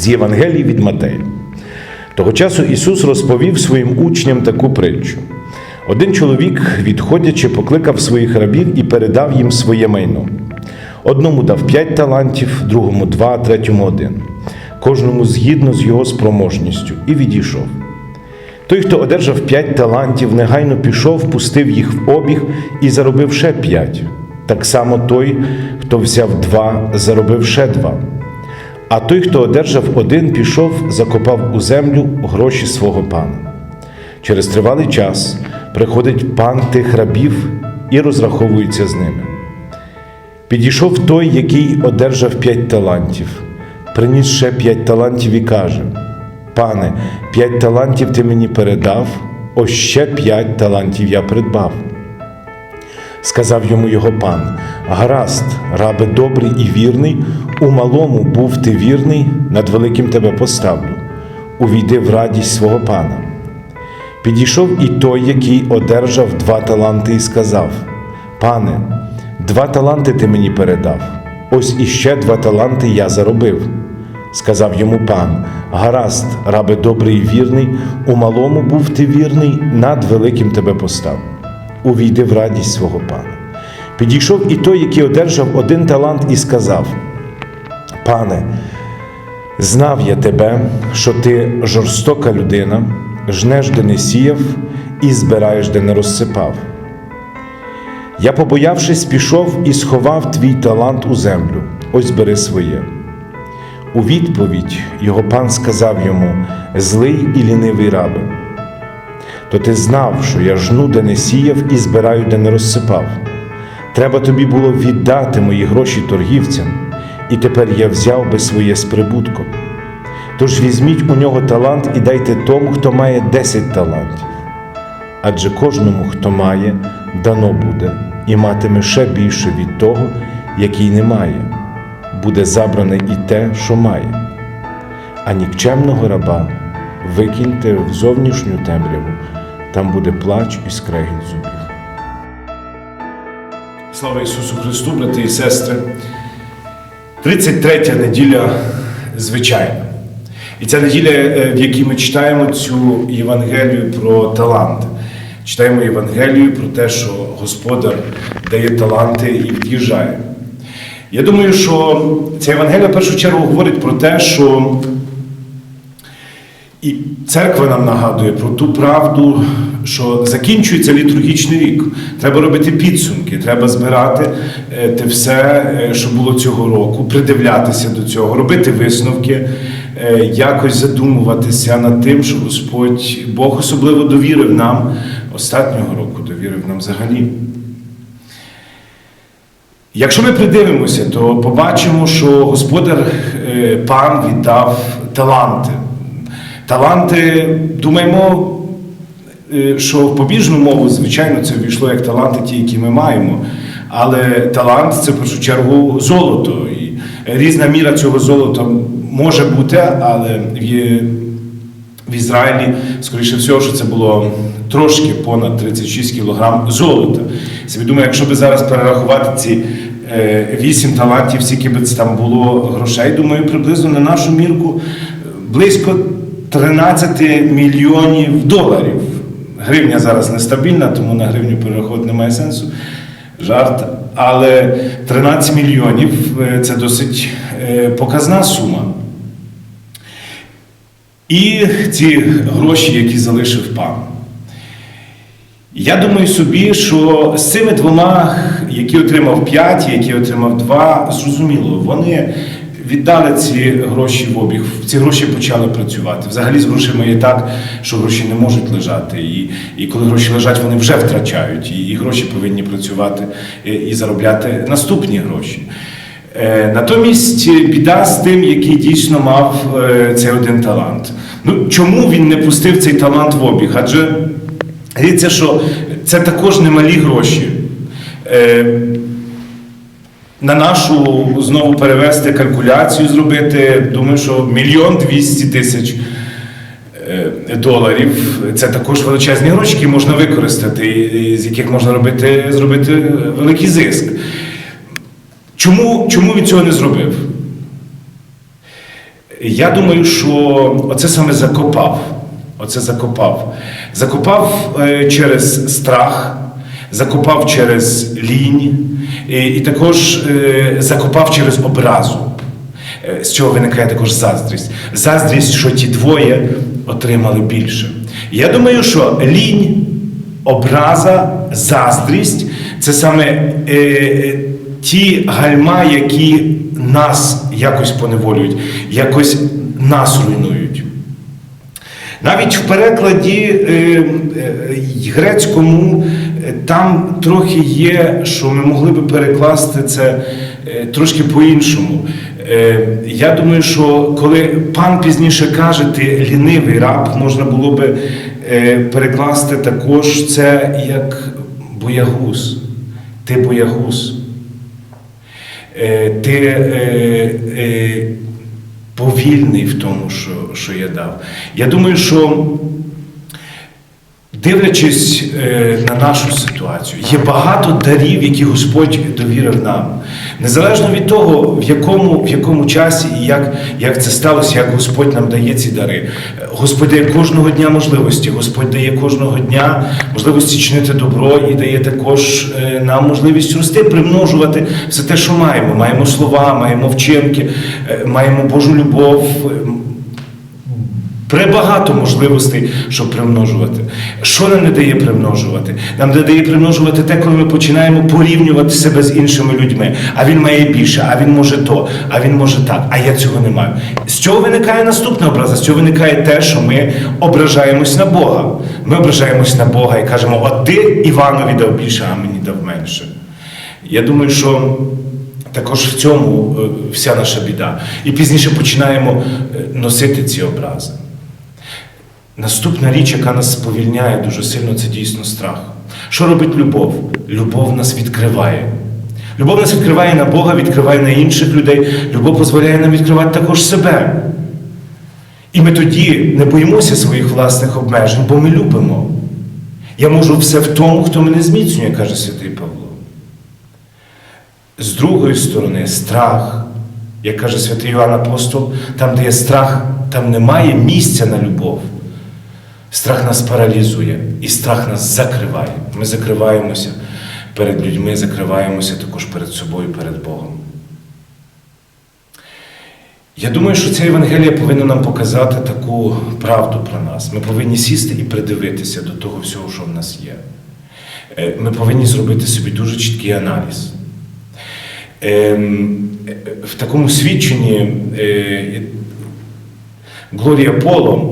з Євангелії від Матея. Того часу Ісус розповів своїм учням таку притчу. Один чоловік, відходячи, покликав своїх рабів і передав їм своє майно. Одному дав п'ять талантів, другому два, третьому один, кожному згідно з його спроможністю, і відійшов. Той, хто одержав п'ять талантів, негайно пішов, пустив їх в обіг і заробив ще п'ять. Так само той, хто взяв два, заробив ще два. А той, хто одержав один, пішов, закопав у землю гроші свого пана. Через тривалий час приходить пан тих рабів і розраховується з ними. Підійшов той, який одержав п'ять талантів, приніс ще п'ять талантів і каже: Пане, п'ять талантів ти мені передав, ось ще п'ять талантів я придбав. Сказав йому його пан: Гаразд, рабе добрий і вірний, у малому був ти вірний, над великим тебе поставлю. Увійди в радість свого пана. Підійшов і той, який одержав два таланти, і сказав: Пане, два таланти ти мені передав, ось іще два таланти я заробив. Сказав йому пан: Гаразд, рабе добрий і вірний, у малому був ти вірний, над великим тебе поставлю. Увійди в радість свого пана. Підійшов і той, який одержав один талант, і сказав: Пане, знав я тебе, що ти жорстока людина, жнеш, де не сіяв, і збираєш, де не розсипав. Я, побоявшись, пішов і сховав твій талант у землю, ось бери своє. У відповідь його пан сказав йому: Злий і лінивий рабе. То ти знав, що я жну, де не сіяв, і збираю, де не розсипав. Треба тобі було віддати мої гроші торгівцям, і тепер я взяв би своє з прибутком. Тож візьміть у нього талант і дайте тому, хто має десять талантів. Адже кожному, хто має, дано буде, і матиме ще більше від того, який не має, буде забране і те, що має. А нікчемного раба викиньте в зовнішню темряву, там буде плач і скрегіт зубів. Слава Ісусу Христу, брати і сестри! 33 неділя звичайна. І ця неділя, е, в якій ми читаємо цю Євангелію про таланти. Читаємо Євангелію про те, що Господар дає таланти і від'їжджає. Я думаю, що ця Євангелія в першу чергу говорить про те, що і церква нам нагадує про ту правду, що закінчується літургічний рік. Треба робити підсумки, треба збирати е, те все, е, що було цього року, придивлятися до цього, робити висновки, е, якось задумуватися над тим, що Господь Бог особливо довірив нам останнього року, довірив нам взагалі. Якщо ми придивимося, то побачимо, що господар пан віддав таланти. Таланти, думаємо, е, що в побіжну мову, звичайно, це ввійшло як таланти, ті, які ми маємо. Але талант це в першу чергу золото. І різна міра цього золота може бути, але в Ізраїлі, скоріше всього, що це було трошки понад 36 кілограм золота. Собі думаю, якщо би зараз перерахувати ці е, 8 талантів, скільки би це там було грошей, думаю, приблизно на нашу мірку близько 13 мільйонів доларів. Гривня зараз нестабільна, тому на гривню перераховувати немає сенсу. Жарт. Але 13 мільйонів е, це досить е, показна сума. І ці гроші, які залишив пан. Я думаю собі, що з цими двома, які отримав 5, які отримав 2, зрозуміло, вони віддали ці гроші в обіг, ці гроші почали працювати. Взагалі з грошима є так, що гроші не можуть лежати. І, і коли гроші лежать, вони вже втрачають. І, і гроші повинні працювати і, і заробляти наступні гроші. Е, Натомість біда з тим, який дійсно мав е, цей один талант. Ну, чому він не пустив цей талант в обіг? Адже говориться, що це також немалі гроші. Е, На нашу знову перевести калькуляцію, зробити, думаю, що мільйон двісті тисяч е, доларів це також величезні гроші, які можна використати, з яких можна робити, зробити великий зиск. Чому, чому він цього не зробив? Я думаю, що оце саме закопав. Оце закопав. Закопав е, через страх, закопав через лінь, і, також е, закопав через образу. Е, З чого виникає також заздрість. Заздрість, що ті двоє отримали більше. Я думаю, що лінь, образа, заздрість це саме е, е, ті гальма, які нас якось поневолюють, якось нас руйнують. Навіть в перекладі е, е, грецькому там трохи є, що ми могли би перекласти це е, трошки по-іншому. Е, Я думаю, що коли пан пізніше каже, ти лінивий раб, можна було би е, перекласти також це як боягуз. Ти боягуз. Е, Ти е, е, повільний в тому, що я дав. Я думаю, що дивлячись е, на нашу ситуацію, є багато дарів, які Господь довірив нам. Незалежно від того, в якому, в якому часі і як, як це сталося, як Господь нам дає ці дари. Господь дає кожного дня можливості, Господь дає кожного дня можливості чинити добро і дає також е, нам можливість рости, примножувати все те, що маємо. Маємо слова, маємо вчинки, е, маємо Божу любов. Пребагато можливостей, щоб примножувати. Що нам не дає примножувати? Нам не дає примножувати те, коли ми починаємо порівнювати себе з іншими людьми. А він має більше, а він може то, а він може так, а я цього не маю. З цього виникає наступна образа. З цього виникає те, що ми ображаємось на Бога. Ми ображаємось на Бога і кажемо, от ти Іванові дав більше, а мені дав менше. Я думаю, що також в цьому е, вся наша біда. І пізніше починаємо е, носити ці образи. Наступна річ, яка нас сповільняє дуже сильно, це дійсно страх. Що робить любов? Любов нас відкриває. Любов нас відкриває на Бога, відкриває на інших людей. Любов дозволяє нам відкривати також себе. І ми тоді не боїмося своїх власних обмежень, бо ми любимо. Я можу все в тому, хто мене зміцнює, каже святий Павло. З другої сторони, страх, як каже святий Іван Апостол, там, де є страх, там немає місця на любов. Страх нас паралізує і страх нас закриває. Ми закриваємося перед людьми, закриваємося також перед собою, перед Богом. Я думаю, що ця Євангелія повинна нам показати таку правду про нас. Ми повинні сісти і придивитися до того всього, що в нас є. Е, Ми повинні зробити собі дуже чіткий аналіз. Ем, е, В такому свідченні е, Глорія Поло,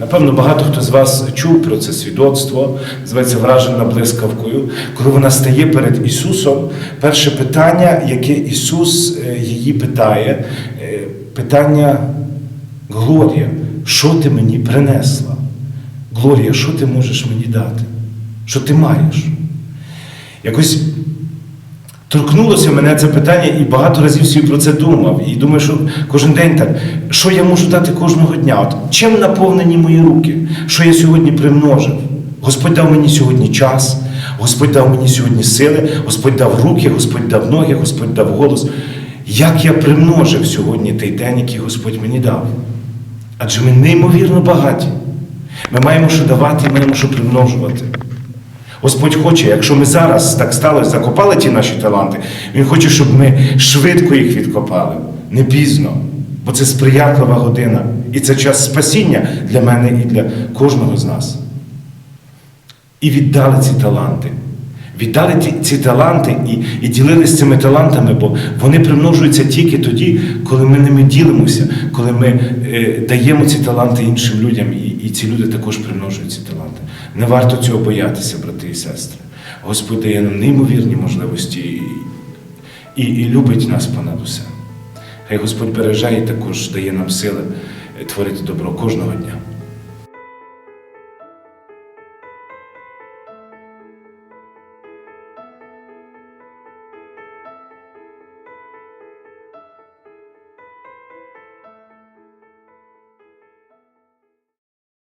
напевно, багато хто з вас чув про це свідоцтво, називається вражена блискавкою. Коли вона стає перед Ісусом, перше питання, яке Ісус е, її питає, е, питання Глорія, що ти мені принесла? Глорія, що ти можеш мені дати? Що ти маєш? Якось Торкнулося мене це питання і багато разів собі про це думав. І думаю, що кожен день так, що я можу дати кожного дня? От чим наповнені мої руки? Що я сьогодні примножив? Господь дав мені сьогодні час, Господь дав мені сьогодні сили, Господь дав руки, Господь дав ноги, Господь дав голос. Як я примножив сьогодні той день, який Господь мені дав? Адже ми неймовірно багаті. Ми маємо що давати, і маємо що примножувати. Господь хоче, якщо ми зараз так сталося, закопали ті наші таланти, Він хоче, щоб ми швидко їх відкопали, не пізно, бо це сприятлива година. І це час спасіння для мене і для кожного з нас. І віддали ці таланти. Віддали ті, ці таланти і, і ділилися цими талантами, бо вони примножуються тільки тоді, коли ми ними ділимося, коли ми е, даємо ці таланти іншим людям, і, і ці люди також примножують ці таланти. Не варто цього боятися, брати і сестри. Господь дає нам неймовірні можливості і, і, і любить нас понад усе. Хай Господь береже і також дає нам сили е, творити добро кожного дня.